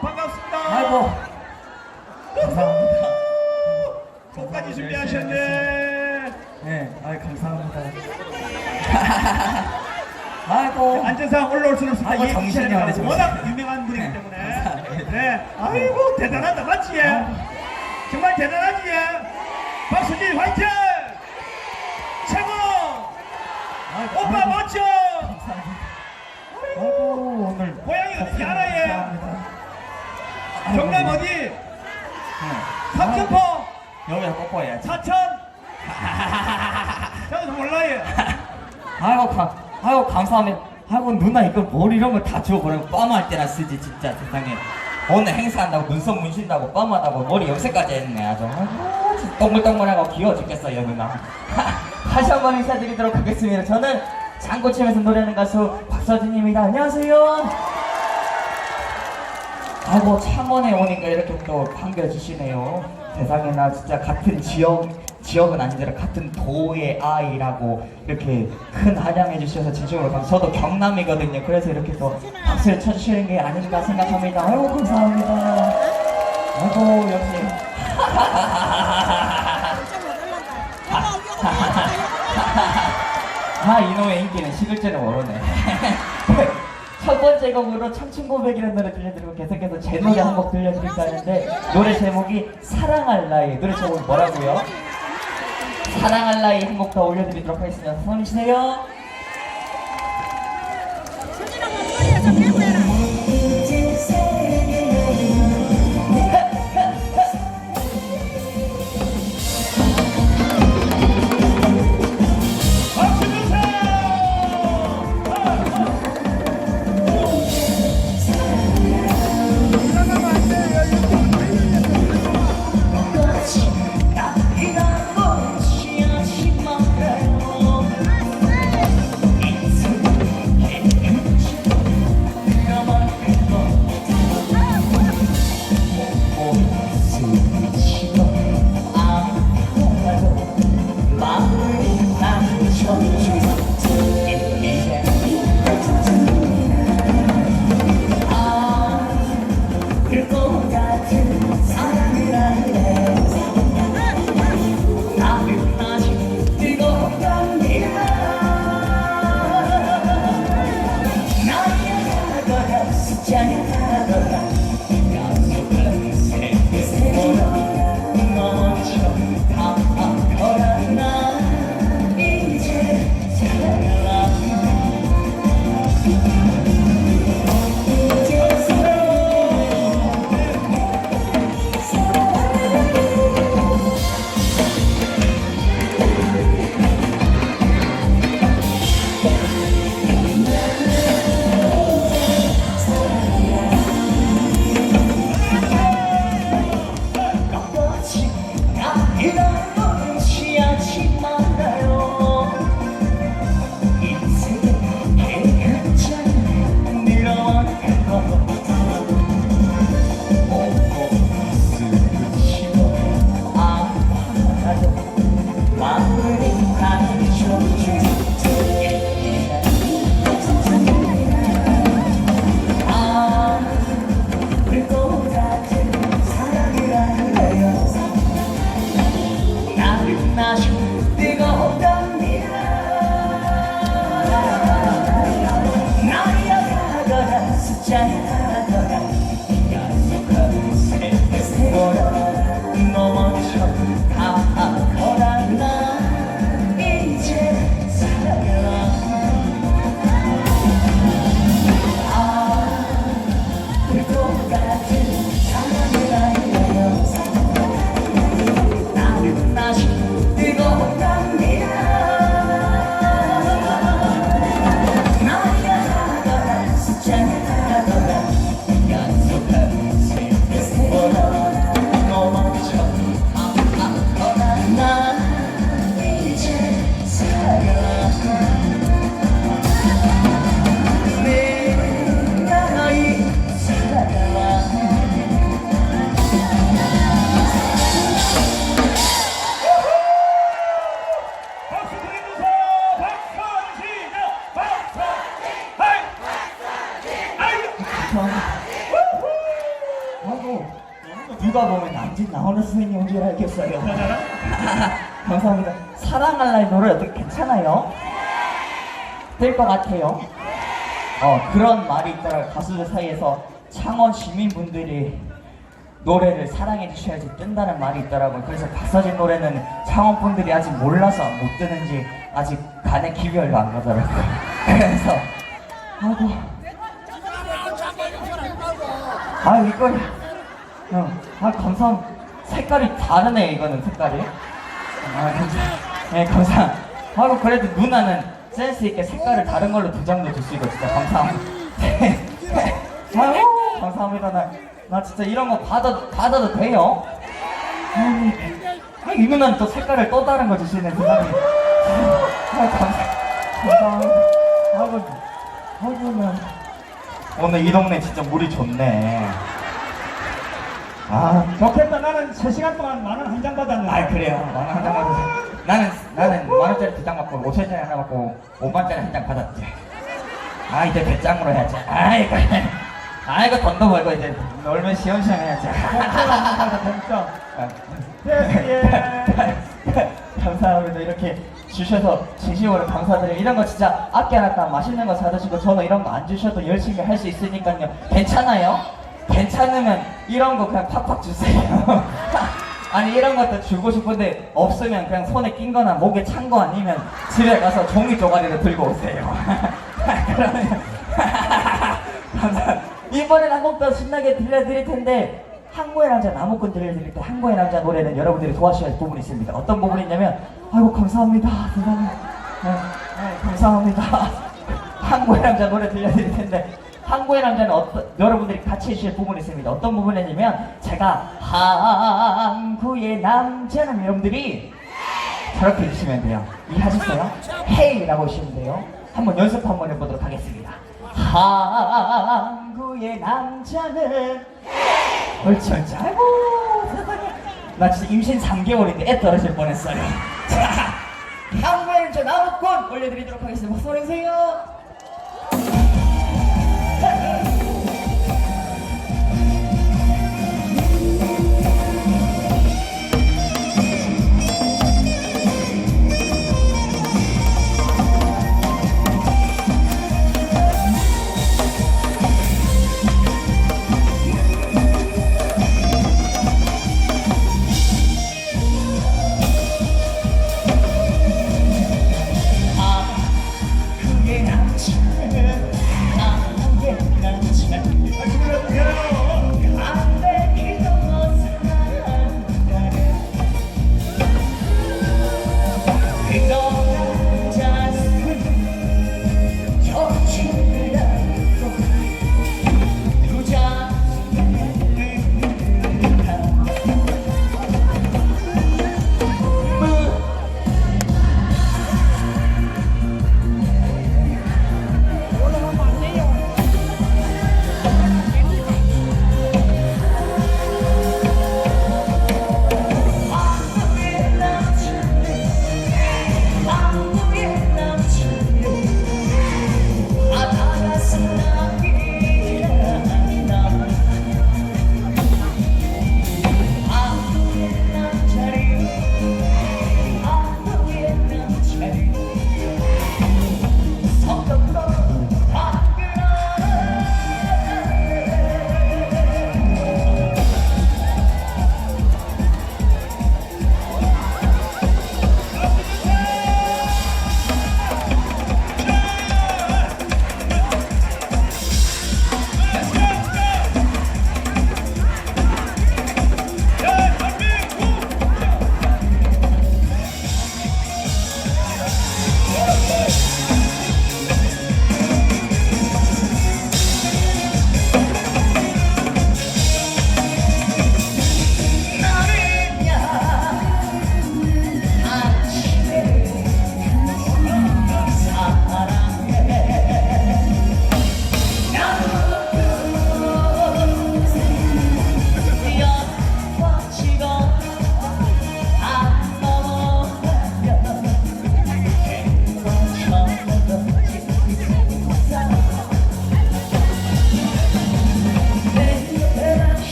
반갑습니다. 아이고. 감사합니다. 꽃까지 준비하셨네. 네, 아이 감사합니다. 아이고. 안전상 올라올 수는 없을 아, 것 같아요. 정신이 와네, 정신. 워낙 유명한 분이기 네. 때문에. 네. 아이고 대단하다 맞지? 네. 정말 대단하지? 박수진 화이팅! 경남 네. 어디? 네. 삼천포? 여기다 뽀뽀해야지. 사천? 저도 몰라요. 아이고 감, 아이고 감사합니다. 아이고 누나 이거 뭘 이런 거다 지워버리고 빰할 때나 쓰지 진짜 세상에. 오늘 행사한다고 눈썹 문신다고 빰하다고 머리 염색까지 했네 아주. 아이고, 진짜 동글동글하고 귀여워 죽겠어요 누나. 다시 한 번 인사드리도록 하겠습니다. 저는 장고치면서 노래하는 가수 박서진입니다. 안녕하세요. 아이고 창원에 오니까 이렇게 또 반겨주시네요. 세상에 나 진짜 같은 지역 지역은 아니더라 같은 도의 아이라고 이렇게 큰 환영해 주셔서 진심으로 감. 저도 경남이거든요. 그래서 이렇게 또 박수를 쳐주시는 게 아닌가 생각합니다. 아이고 감사합니다. 아이고 역시 아 이놈의 인기는 줄은 모르네. 첫 번째 곡으로 청춘 고백이라는 노래 들려드리고 계속해서 제 노래 한 곡 들려드릴까 하는데 노래 제목이 사랑할 나이. 노래 제목이 뭐라고요? 사랑할 나이 한 곡 더 올려드리도록 하겠습니다. 손 주세요 될 것 같아요. 어 그런 말이 있더라 가수들 사이에서 창원 시민분들이 노래를 사랑해 주셔야지 뜬다는 말이 있더라고요. 그래서 박서진 노래는 창원 분들이 아직 몰라서 못 뜨는지 아직 간의 기별로 안 가더라고요. 그래서 아이고 아 이거 형, 아 감사합니다. 색깔이 다르네 이거는 색깔이. 아 감사. 네 감사. 아이고 그래도 누나는 센스 있게 색깔을 다른 걸로 두 장도 주시고 진짜 감사합니다. 네. 아이고 감사합니다. 나, 나 진짜 이런 거 받아 받아도 돼요? 아이, 아, 이 누나는 또 색깔을 또 다른 거 주시네 세상에. 아 감사. 감사합니다. 아이고 오늘 이 동네 진짜 물이 좋네. 아 좋겠다. 나는 3시간 동안 만원 한 장 받았네. 아 그래요. 만원 한 장 받으세요. 나는 나는 만 원짜리 두 장 받고 오천 원짜리 하나 받고 오만 원짜리 한 장 받았지. 아 이제 배짱으로 해야지. 아이고 아이고 돈도 벌고 이제 놀면 시원시원 해야지. 진짜. 예. 감사합니다. 이렇게 주셔서 진심으로 감사드려요. 이런 거 진짜 아껴 놨다 맛있는 거 사드시고 저는 이런 거 안 주셔도 열심히 할 수 있으니까요. 괜찮아요? 괜찮으면 이런 거 그냥 팍팍 주세요. 아니 이런 것도 주고 싶은데 없으면 그냥 손에 낀 거나 목에 찬 거 아니면 집에 가서 종이 쪼가리를 들고 오세요. 이번엔 한 곡 더 신나게 들려드릴 텐데 항고의 남자 나무꾼 들려드릴 때 항고의 남자 노래는 여러분들이 도와주셔야 할 부분이 있습니다. 어떤 부분이 있냐면 아이고 감사합니다. 세상에. 네, 네, 감사합니다. 항고의 남자 노래 들려드릴 텐데 항고의 남자는 어떤 여러분들이 같이 해주실 부분이 있습니다. 어떤 부분이냐면 제가 항구의 남자는 여러분들이 저렇게 해주시면 돼요. 이해하셨어요? 헤이라고 해주시면 돼요. 한번 연습 한번 해보도록 하겠습니다. 항구의 남자는 옳지 옳지 아이고 세상에 나 진짜 임신 3개월인데 애 떨어질 뻔했어요 자 항구의 남자 나무꾼 올려드리도록 하겠습니다 박수 보내주세요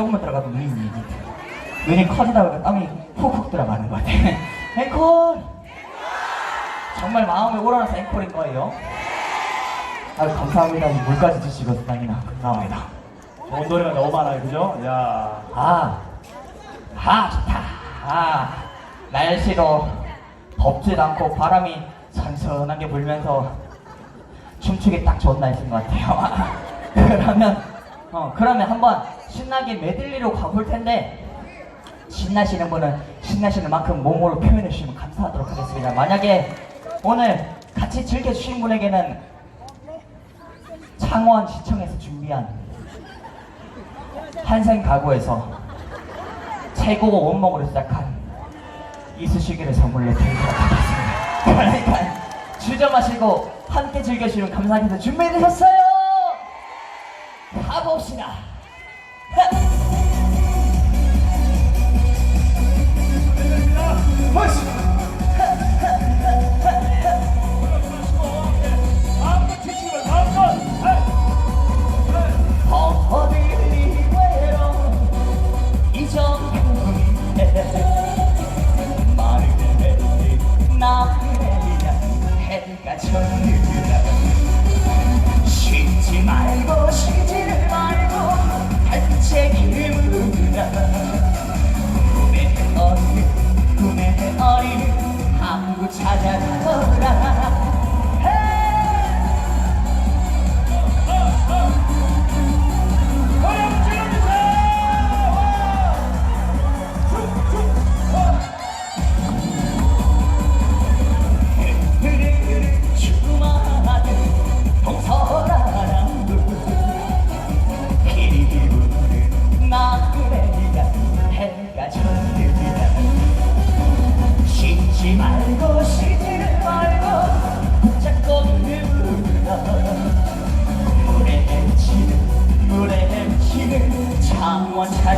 조금만 들어가도 눈이 이게 눈이 커지다 보니까 땀이 훅훅 들어가는 것 같아. 앵콜! 정말 마음에 우러나서 앵콜인 거예요. 아 감사합니다. 이 물까지 주시고 다니나 감사합니다. 좋은 노래가 너무 많아요, 그죠? 야. 아, 아 좋다. 아 날씨도 덥지도 않고 바람이 선선하게 불면서 춤추기 딱 좋은 날씨인 것 같아요. 그러면 어 그러면 한번 신나게 메들리로 가볼 텐데 신나시는 분은 신나시는 만큼 몸으로 표현해 주시면 감사하도록 하겠습니다. 만약에 오늘 같이 즐겨주신 분에게는 창원 시청에서 준비한 한생 가구에서 최고 원목으로 시작한 이쑤시개를 선물로 드리도록 하겠습니다. 그러니까 주저 마시고 함께 즐겨주시면 감사하겠습니다. 준비되셨어요? 가봅시다. Push. 헤치는 창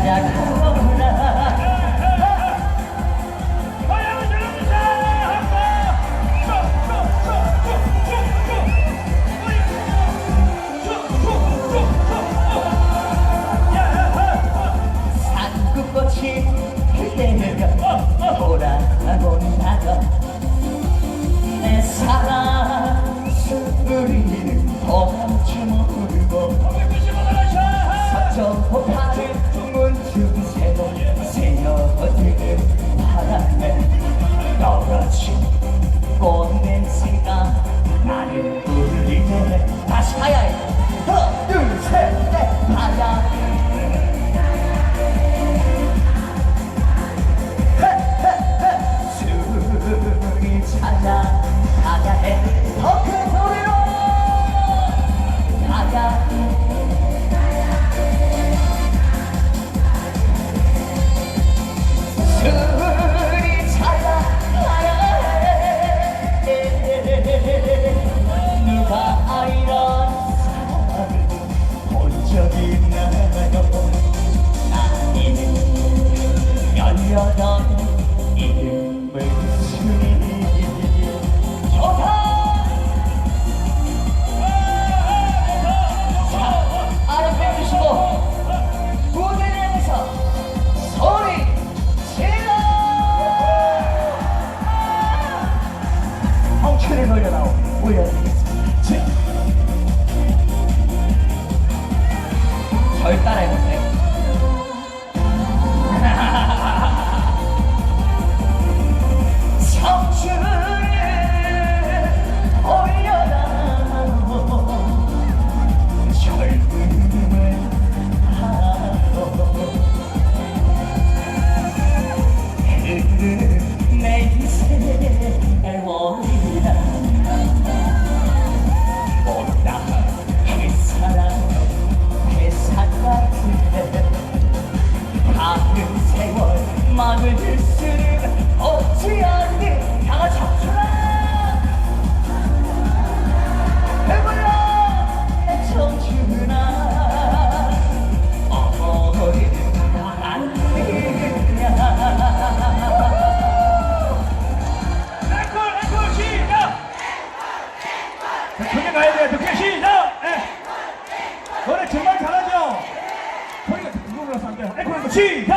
에코 시작!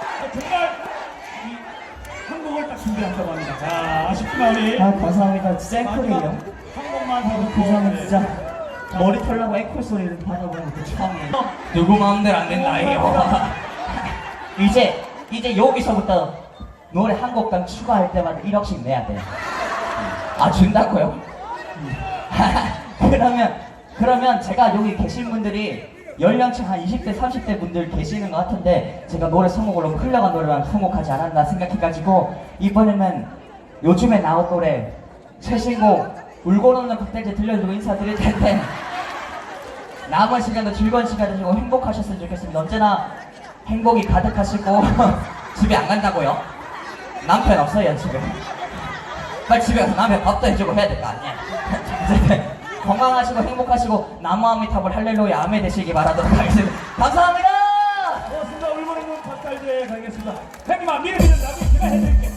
자, 정말 이 한국을 딱 준비한다고 합니다. 자, 아쉽지만 우리 아 감사합니다 진짜 마지막 앵콜이에요 한 곡만 하고 그거는 네. 진짜 머리 털라고 앵콜 소리를 받아보는 것도 처음이에요 누구 마음대로 안 된다예요 이제 이제 여기서부터 노래 한 곡당 추가할 때마다 1억씩 내야 돼요 아 준다고요? 그러면 그러면 제가 여기 계신 분들이 연령층 한 20대 30대 분들 계시는 것 같은데 제가 노래 너무 흘러간 노래만 선곡하지 않았나 생각해가지고 이번에는 요즘에 나온 노래 최신곡 울고 넘는 박대제 들려주고 인사드릴 텐데 남은 시간도 즐거운 시간 되시고 행복하셨으면 좋겠습니다 언제나 행복이 가득하시고 집에 안 간다고요? 남편 없어요 지금 빨리 집에 가서 남편 밥도 해주고 해야 될 거 아니야. 건강하시고 행복하시고 나무아미타불 할렐루야 아멘 되시기 바라도록 하겠습니다. 감사합니다. 고맙습니다. 있는 박달재 가겠습니다. 형님아, 미래비는 나중에 제가 해드릴게요.